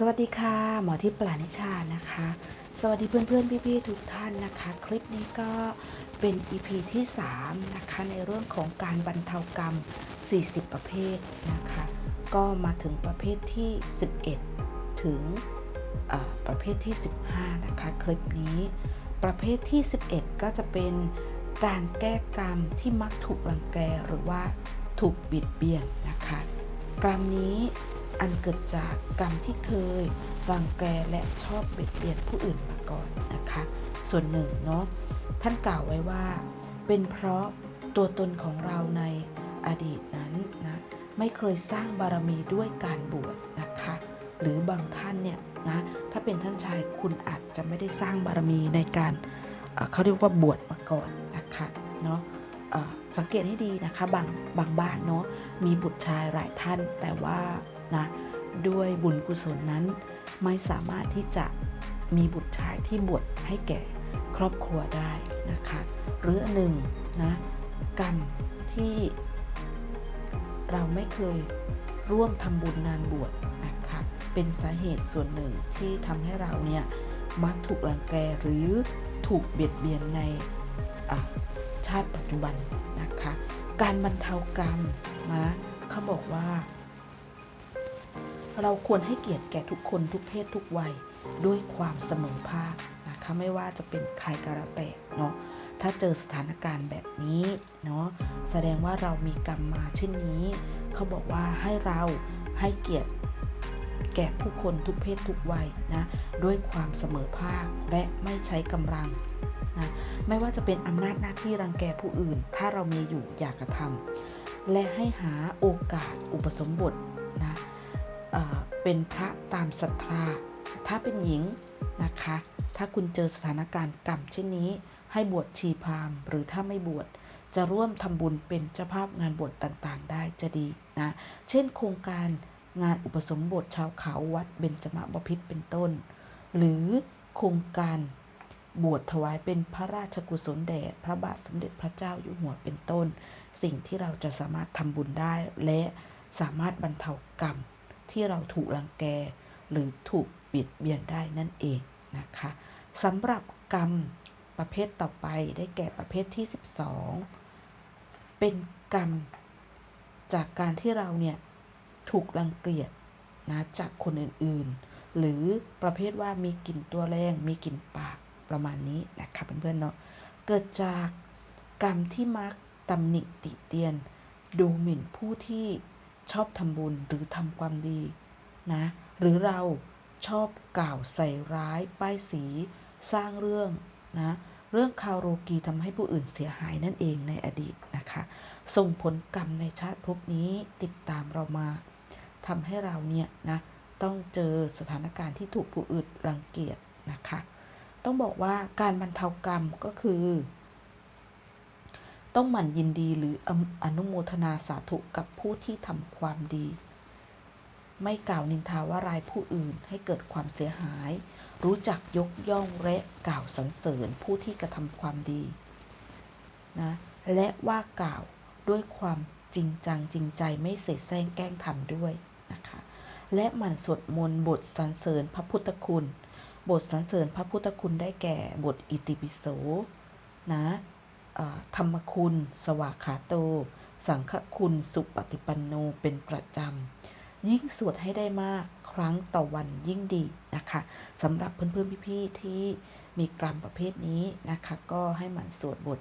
สวัสดีค่ะ หมอที่ปลานิชานะคะ สวัสดีเพื่อนๆ พี่ๆ ทุกท่านนะคะ คลิปนี้ก็เป็น EP ที่ 3 นะคะ ในเรื่องของการบรรเทากรรม 40 ประเภทนะคะ ก็มาถึงประเภทที่ 11 ถึงประเภทที่ 15 นะคะ คลิปนี้ ประเภทที่ 11 ก็จะเป็นการแก้กรรมที่มักถูกรังแกหรือว่าถูกบิดเบี้ยนนะคะ กรรมนี้ อันเกิดจากกรรมที่เคยรังแกและชอบเบียดเบียนผู้อื่นมาก่อนนะคะ ส่วนหนึ่งเนาะท่านกล่าวไว้ว่า เป็นเพราะตัวตนของเราในอดีตนั้นนะไม่เคยสร้างบารมีด้วยการบวชนะคะ หรือบางท่านเนี่ยนะถ้าเป็นท่านชายคุณอาจจะไม่ได้สร้างบารมีในการเขาเรียกว่าบวชมาก่อนนะคะเนาะสังเกตให้ดีนะคะบางบางบ้านเนาะมีบุตรชายหลายท่านแต่ว่า นะด้วยบุญกุศลนั้นไม่สามารถที่จะมีบุตรชายที่บวชให้แก่ครอบครัวได้นะคะหรือหนึ่งนะกรรมที่เราไม่เคยร่วมทำบุญงานบวชนะคะเป็นสาเหตุส่วนหนึ่งที่ทำให้เราเนี่ยมักถูกรังแกหรือถูกเบียดเบียนในชาติปัจจุบันนะคะ การบรรเทากรรมนะเขาบอกว่า เราควรให้เกียรติแก่ทุกคนทุกเพศทุกวัยด้วยความเสมอภาคนะคะไม่ว่าจะเป็นใครก็แล้วแต่เนาะถ้าเจอสถานการณ์แบบนี้เนาะแสดงว่าเรามีกรรมมาเช่นนี้ เขาบอกว่าให้เราให้เกียรติแก่ผู้คนทุกเพศทุกวัยนะด้วยความเสมอภาคและไม่ใช้กำลังนะไม่ว่าจะเป็นอำนาจหน้าที่รังแกผู้อื่น ถ้าเรามีอยู่อย่ากระทำและให้หาโอกาสอุปสมบท เป็นพระตามศรัทธา ถ้าเป็นหญิงนะคะ ถ้าคุณเจอสถานการณ์กรรมเช่นนี้ ให้บวชชีพามหรือถ้าไม่บวชจะร่วมทำบุญเป็นเจ้าภาพงานบวชต่างๆ ได้จะดีนะ เช่น โครงการงานอุปสมบทชาวเขาวัดเบญจมบพิตรเป็นต้น หรือโครงการบวชถวายเป็นพระราชกุศลแด่พระบาทสมเด็จพระเจ้าอยู่หัวเป็นต้น สิ่งที่เราจะสามารถทำบุญได้และสามารถบรรเทากรรม ที่เราถูกรังแก หรือถูกบิดเบียนได้นั่นเองนะคะสำหรับกรรมประเภทต่อไปได้แก่ประเภทที่ 12 เป็นกรรม จากการที่เราเนี่ยถูกรังเกียจนะจากคนอื่นๆ หรือประเภทว่ามีกลิ่นตัวแรงมีกลิ่นปากประมาณนี้นะคะเพื่อนๆเนาะเกิดจากกรรมที่มักตำหนิติเตียน ดูหมิ่นผู้ที่ ชอบทำบุญหรือทำความดีนะหรือเราชอบกล่าวใส่ร้ายป้ายสีสร้างเรื่องนะเรื่องคาวโรกีทำให้ผู้อื่นเสียหายนั่นเองในอดีตนะคะส่งผลกรรมในชาติภพนี้ติดตามเรามาทำให้เราเนี่ยนะต้องเจอสถานการณ์ที่ถูกผู้อื่นรังเกียจนะคะ ต้องบอกว่าการบรรเทากรรมก็คือ ต้องหมั่นยินดีหรืออนุโมทนาสาธุกับผู้ที่ทำความดี ไม่กล่าวนินทาว่ารายผู้อื่นให้เกิดความเสียหาย รู้จักยกย่องและกล่าวสรรเสริญผู้ที่กระทำความดีนะและว่ากล่าวด้วยความจริงจังจริงใจไม่เสแสร้งแกล้งทำด้วยนะคะและหมั่นสวดมนต์บทสรรเสริญพระพุทธคุณ บทสรรเสริญพระพุทธคุณได้แก่บทอิติปิโสนะ ธรรมคุณ สวากขาโต สังฆคุณสุปฏิปันโนเป็นประจำ ยิ่งสวดให้ได้มากครั้งต่อวันยิ่งดีนะคะสำหรับเพื่อนๆพี่ๆที่มีกรรมประเภทนี้นะคะ ก็ให้หมั่นสวดบท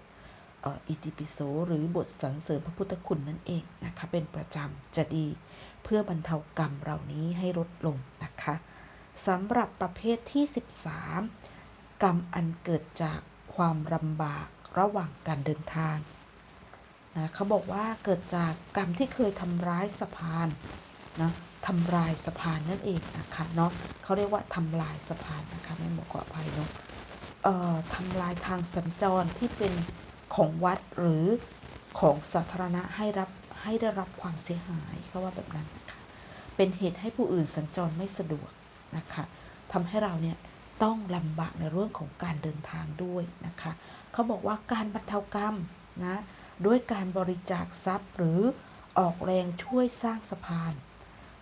อิติปิโสหรือบทสรรเสริญพระพุทธคุณนั่นเองนะคะ เป็นประจำจะดีเพื่อบรรเทากรรมเหล่านี้ให้ลดลงนะคะสำหรับประเภทที่ 13 กรรมอันเกิดจากความลำบาก ระหว่างการเดินทางนะเขาบอกว่าเกิดจากกรรมที่เคยทำร้ายสะพานนะทำลายสะพานนั่นเองนะคะเนาะเขาเรียกว่าทำลายสะพานนะคะไม่หมอขออภัยเนาะเอ่อทำลายทางสัญจรที่เป็นของวัดหรือของสาธารณะให้รับให้ได้รับความเสียหายเขาว่าแบบนั้นนะคะเป็นเหตุให้ผู้อื่นสัญจรไม่สะดวกนะคะทำให้เราเนี่ย ต้องลำบากในเรื่องของการเดินทางด้วยนะคะเขาบอกว่าการบรรเทากรรมนะด้วยการบริจาคทรัพย์หรือออกแรงช่วยสร้างสะพาน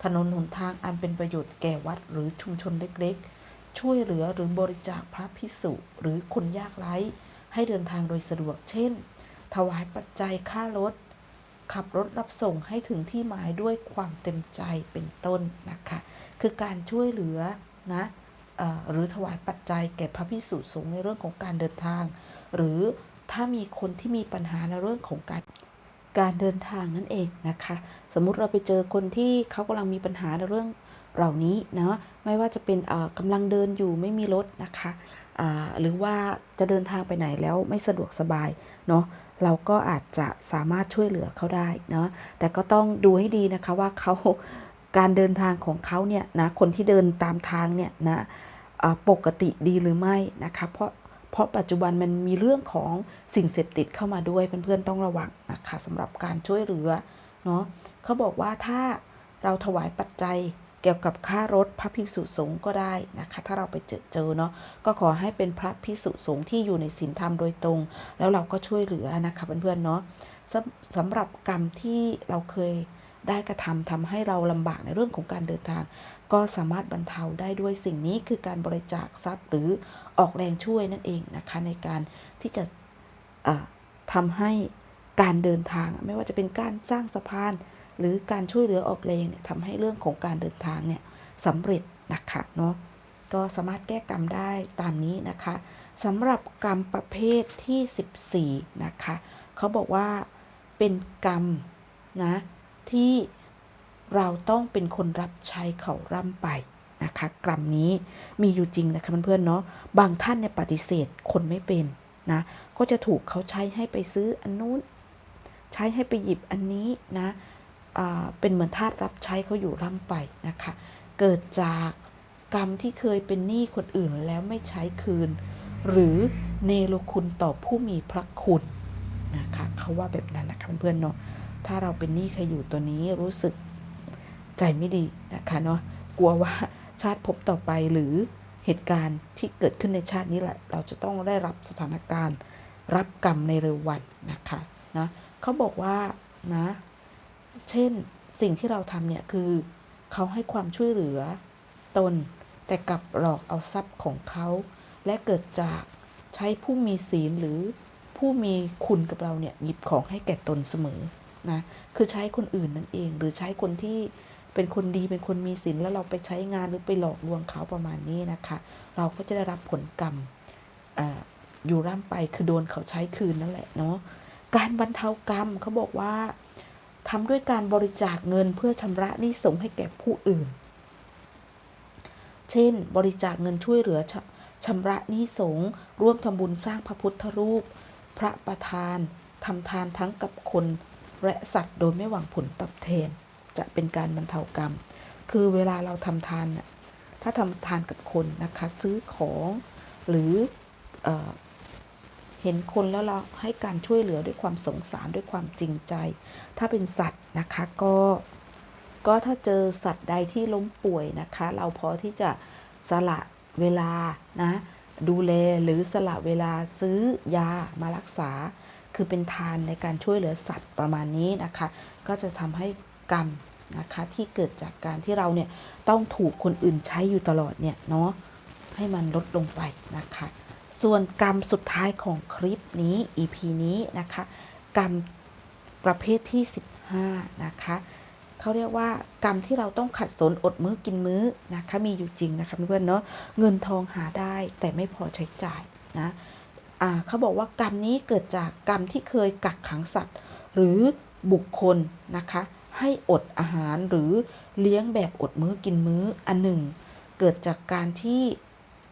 ถนนหนทางอันเป็นประโยชน์แก่วัดหรือชุมชนเล็กๆ ช่วยเหลือหรือบริจาคพระพิสุหรือคนยากไร้ ให้เดินทางโดยสะดวก เช่น ถวายปัจจัยค่ารถ ขับรถรับส่งให้ถึงที่หมายด้วยความเต็มใจเป็นต้นนะคะ คือการช่วยเหลือนะ หรือถวายปัจจัยแก่พระพิสุสงฆ์ในเรื่องของการเดินทาง หรือถ้ามีคนที่มีปัญหาในเรื่องของการการเดินทางนั่นเองนะคะ สมมุติเราไปเจอคนที่เขากำลังมีปัญหาในเรื่องเหล่านี้เนาะไม่ว่าจะเป็นเอ่อกำลังเดินอยู่ไม่มีรถนะคะหรือว่าจะเดินทางไปไหนแล้วไม่สะดวกสบายเนาะเราก็อาจจะสามารถช่วยเหลือเขาได้เนาะแต่ก็ต้องดูให้ดีนะคะว่าเขาการเดินทางของเขาเนี่ยนะคนที่เดินตามทางเนี่ยนะ ปกติดีหรือไม่นะคะเพราะเพราะปัจจุบันมันมีเรื่องของสิ่งเสพติดเข้ามาด้วยเพื่อนๆต้องระวังนะคะสำหรับการช่วยเหลือเนาะเขาบอกว่าถ้าเราถวายปัจจัยเกี่ยวกับค่ารถพระภิกษุสงฆ์ก็ได้นะคะ ถ้าเราไปเจอเจอเนาะก็ขอให้เป็นพระภิกษุสงฆ์ที่อยู่ในศีลธรรมโดยตรง แล้วเราก็ช่วยเหลือนะคะเพื่อนๆเนาะสำสำหรับกรรมที่เราเคยได้กระทำทำให้เราลำบากในเรื่องของการเดินทาง ก็สามารถบรรเทาได้ด้วยสิ่งนี้คือการบริจาคทรัพย์หรือออกแรงช่วยนั่นเองนะคะในการที่จะอ่าทำให้การเดินทาง ไม่ว่าจะเป็นการสร้างสะพาน หรือการช่วยเหลือออกแรงเนี่ยทำให้เรื่องของการเดินทางเนี่ยสำเร็จนะคะเนาะก็สามารถแก้กรรมได้ตามนี้นะคะสำหรับกรรมประเภทที่ 14 นะคะเขาบอกว่าเป็นกรรมนะที่ เราต้องเป็นคนรับใช้เขาร่ำไปนะคะกรรมนี้มีอยู่จริงนะคะเพื่อนๆเนาะบางท่านเนี่ยปฏิเสธคนไม่เป็นนะก็จะถูกเขาใช้ให้ไปซื้ออันนู้น ใช้ให้ไปหยิบอันนี้นะเป็นเหมือนทาสรับใช้เขาอยู่ร่ำไปนะคะ เกิดจากกรรมที่เคยเป็นหนี้คนอื่นแล้วไม่ใช้คืน หรือเนรคุณต่อผู้มีพระคุณนะคะเขาว่าแบบนั้นนะคะเพื่อนๆเนาะถ้าเราเป็นหนี้ใครอยู่ตัวนี้รู้สึก ใจไม่ดีนะคะเนาะกลัวว่าชาติภพต่อไปหรือเหตุการณ์ที่เกิดขึ้นในชาตินี้แหละ เราจะต้องได้รับสถานการณ์ รับกรรมในเร็ววันนะคะนะเขาบอกว่านะ เช่นสิ่งที่เราทำเนี่ยคือเขาให้ความช่วยเหลือตนแต่กลับหลอกเอาทรัพย์ของเขา และเกิดจากใช้ผู้มีศีลหรือผู้มีคุณกับเราเนี่ยหยิบของให้แก่ตนเสมอนะคือใช้คนอื่นนั่นเอง หรือใช้คนที่ เป็นคนดีเป็นคนมีศีลแล้วเราไปใช้งานหรือไปหลอกลวงเขาประมาณนี้นะคะ เราก็จะได้รับผลกรรมออยู่ร่ำไปคือโดนเขาใช้คืนนั่นแหละเนาะการบรรเทากรรมเขาบอกว่าทำด้วยการบริจาคเงินเพื่อชำระหนี้สงให้แก่ผู้อื่น เช่น บริจาคเงินช่วยเหลือชชำระหนี้สงร่วมทำบุญสร้างพระพุทธรูป พระประธานทำทานทั้งกับคนและสัตว์โดยไม่หวังผลตอบแทน จะเป็นการบรรเทากรรม คือเวลาเราทำทานน่ะถ้าทำทานกับคนนะคะ ซื้อของหรือเออเห็นคนแล้วเราให้การช่วยเหลือด้วยความสงสารด้วยความจริงใจ ถ้าเป็นสัตว์นะคะก็ก็ถ้าเจอสัตว์ใดที่ล้มป่วยนะคะ เราพอที่จะสละเวลานะดูแลหรือสละเวลาซื้อยามารักษา คือเป็นทานในการช่วยเหลือสัตว์ประมาณนี้นะคะ ก็จะทำให้ กรรมนะคะที่เกิดจากการที่เราเนี่ยต้องถูกคนอื่นใช้อยู่ตลอดเนี่ยเนาะให้มันลดลงไปนะคะ ส่วนกรรมสุดท้ายของคลิปนี้ EP นี้นะคะ กรรมประเภทที่ 15 นะคะเขาเรียกว่ากรรมที่เราต้องขัดสนอดมื้อกินมื้อนะคะมีอยู่จริงนะคะเพื่อนเนาะเงินทองหาได้แต่ไม่พอใช้จ่ายนะเขาบอกว่ากรรมนี้เกิดจากกรรมที่เคยกักขังสัตว์ หรือบุคคลนะคะ ให้อดอาหารหรือเลี้ยงแบบอดมื้อกินมื้ออันหนึ่ง เกิดจากการที่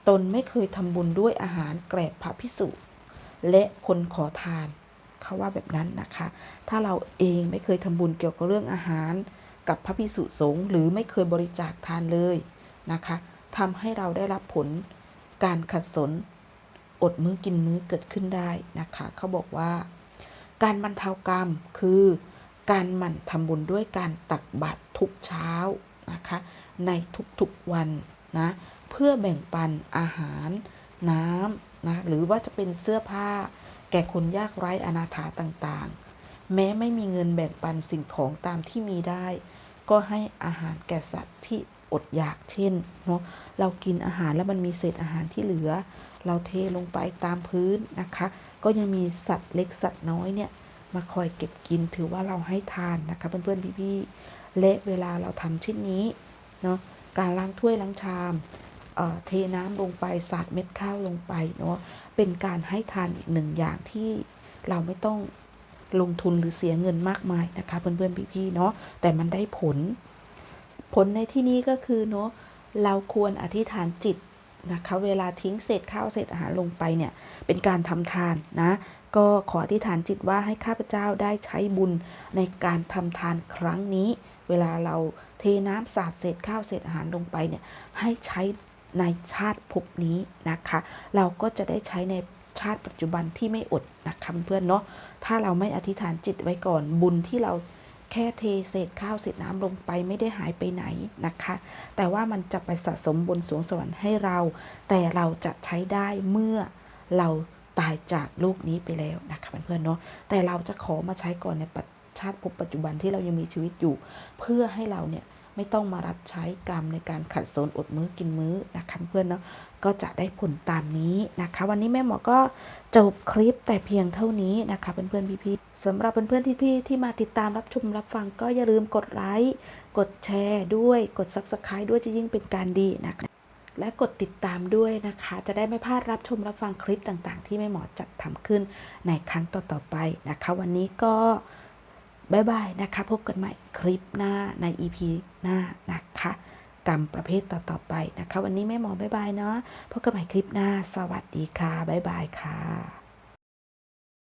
ตนไม่เคยทำบุญด้วยอาหารแกรบพระพิสุและคนขอทานเขาว่าแบบนั้นนะคะ ถ้าเราเองไม่เคยทำบุญเกี่ยวกับเรื่องอาหาร กับพระพิสุสงฆ์หรือไม่เคยบริจาคทานเลยนะคะทำให้เราได้รับผลการขัดสน อดมื้อกินมื้อเกิดขึ้นได้นะคะ เขาบอกว่า การบรรเทากรรมคือ การหมั่นทำบุญด้วยการตักบาตรทุกเช้านะคะ ในทุกๆวันนะเพื่อแบ่งปันอาหารน้ำนะหรือว่าจะเป็นเสื้อผ้า แก่คนยากไร้อนาถาต่างๆ แม้ไม่มีเงินแบ่งปันสิ่งของตามที่มีได้ ก็ให้อาหารแก่สัตว์ที่อดอยากเช่นเนาะเรากินอาหารแล้วมันมีเศษอาหารที่เหลือ เราเทลงไปตามพื้นนะคะ ก็ยังมีสัตว์เล็กสัตว์น้อยเนี่ย มาคอยเก็บกินถือว่าเราให้ทานนะคะเพื่อนๆพี่ๆและเวลาเราทำเช่นนี้เนาะการล้างถ้วยล้างชามเเทน้ำลงไปสาดเม็ดข้าวลงไปเนาะเป็นการให้ทานอีกหนึ่งอย่างที่เราไม่ต้องลงทุนหรือเสียเงินมากมายนะคะ เพื่อนๆพี่ๆเนาะแต่มันได้ผล ผลในที่นี้ก็คือเนาะเราควรอธิษฐานจิต นะคะเวลาทิ้งเศษข้าวเศษอาหารลงไปเนี่ยเป็นการทำทานนะก็ขออธิษฐานจิตว่าให้ข้าพเจ้าได้ใช้บุญในการทำทานครั้งนี้ เวลาเราเทน้ำสาดเศษข้าวเศษอาหารลงไปเนี่ยให้ใช้ในชาติภพนี้นะคะ เราก็จะได้ใช้ในชาติปัจจุบันที่ไม่อดนะคะเพื่อนเนาะถ้าเราไม่อธิษฐานจิตไว้ก่อนบุญที่เรา แค่เทเศษข้าวเศษน้ำลงไปไม่ได้หายไปไหนนะคะ แต่ว่ามันจะไปสะสมบนสวงสวรรค์ให้เรา แต่เราจะใช้ได้เมื่อเราตายจากลูกนี้ไปแล้วนะคะเพื่อนๆเนาะแต่เราจะขอมาใช้ก่อนในปัจชาติภพปัจจุบันที่เรายังมีชีวิตอยู่ เพื่อให้เราเนี่ย ไม่ต้องมารับใช้กรรมในการขัดสนอดมื้อกินมื้อนะคะเพื่อนเนาะก็จะได้ผลตามนี้นะคะ วันนี้แม่หมอก็จบคลิปแต่เพียงเท่านี้นะคะเพื่อนๆพี่ๆสำหรับเพื่อนๆที่พี่ที่มาติดตามรับชมรับฟังก็อย่าลืมกดไลค์กดแชร์ด้วยกด Subscribe ด้วยจะยิ่งเป็นการดีนะคะและกดติดตามด้วยนะคะ จะได้ไม่พลาดรับชมรับฟังคลิปต่างๆ ที่แม่หมอจัดทำขึ้นในครั้งต่อๆไปนะคะ วันนี้ก็ บายบายนะคะ พบกันใหม่คลิปหน้าใน EP หน้านะคะ กรรมประเภทต่อ ๆ ไปนะคะ วันนี้แม่หมอบายบายเนาะพบกันใหม่คลิปหน้า สวัสดีค่ะบายบายค่ะ